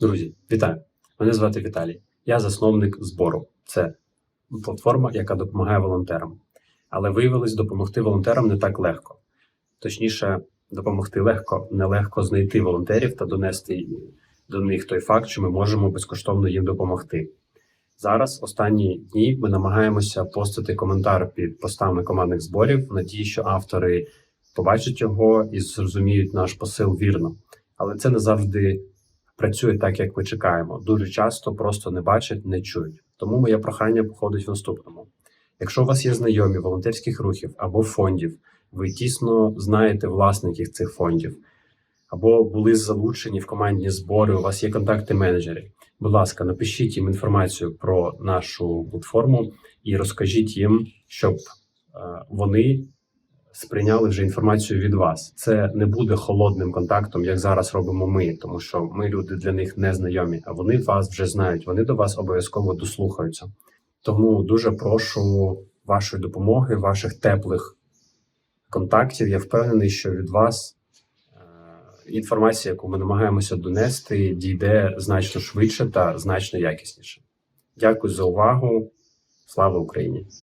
Друзі, вітаю! Мене звати Віталій. Я засновник збору. Це платформа, яка допомагає волонтерам. Але виявилось, допомогти волонтерам не так легко. Точніше, допомогти легко, нелегко знайти волонтерів та донести до них той факт, що ми можемо безкоштовно їм допомогти. Зараз, останні дні, ми намагаємося постити коментар під постами командних зборів, в надії, що автори побачать його і зрозуміють наш посил вірно. Але це не завжди працює так, як ми чекаємо. Дуже часто просто не бачать, не чують. Тому моє прохання походить в наступному. Якщо у вас є знайомі волонтерських рухів або фондів, ви тісно знаєте власників цих фондів, або були залучені в командні збори, у вас є контакти менеджерів. Будь ласка, напишіть їм інформацію про нашу платформу і розкажіть їм, щоб е, вони сприйняли вже інформацію від вас. Це не буде холодним контактом, як зараз робимо ми, тому що ми люди для них не знайомі, а вони вас вже знають. Вони до вас обов'язково дослухаються. Тому дуже прошу вашої допомоги, ваших теплих контактів. Я впевнений, що від вас е, інформація, яку ми намагаємося донести, дійде значно швидше та значно якісніше. Дякую за увагу. Слава Україні!